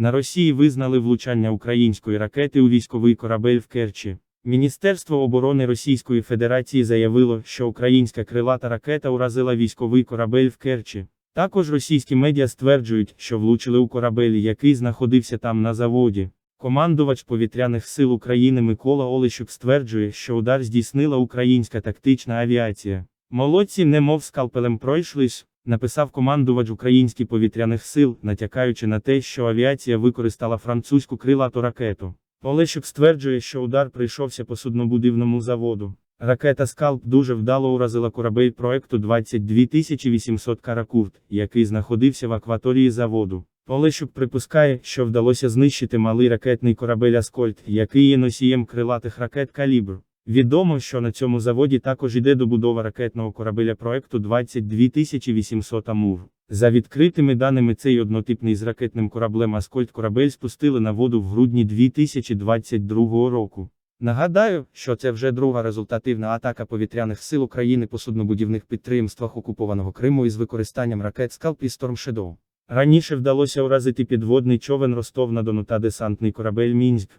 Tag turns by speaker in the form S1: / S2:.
S1: На Росії визнали влучання української ракети у військовий корабель в Керчі. Міністерство оборони Російської Федерації заявило, що українська крилата ракета уразила військовий корабель в Керчі. Також російські медіа стверджують, що влучили у корабель, який знаходився там на заводі. Командувач повітряних сил України Микола Олещук стверджує, що удар здійснила українська тактична авіація. Молодці немов скалпелем пройшлись, написав командувач українських повітряних сил, натякаючи на те, що авіація використала французьку крилату ракету. Олещук стверджує, що удар прийшовся по суднобудівному заводу. Ракета Скалп дуже вдало уразила корабель проекту 22800 Каракурт, який знаходився в акваторії заводу. Олещук припускає, що вдалося знищити малий ракетний корабель Аскольд, який є носієм крилатих ракет Калібр. Відомо, що на цьому заводі також іде добудова ракетного корабеля проекту 22800 Амур. За відкритими даними, цей однотипний з ракетним кораблем Аскольд корабель спустили на воду в грудні 2022 року. Нагадаю, що це вже друга результативна атака повітряних сил України по суднобудівних підприємствах окупованого Криму із використанням ракет Скалп і Storm Shadow. Раніше вдалося уразити підводний човен Ростов на Дону та десантний корабель Мінськ.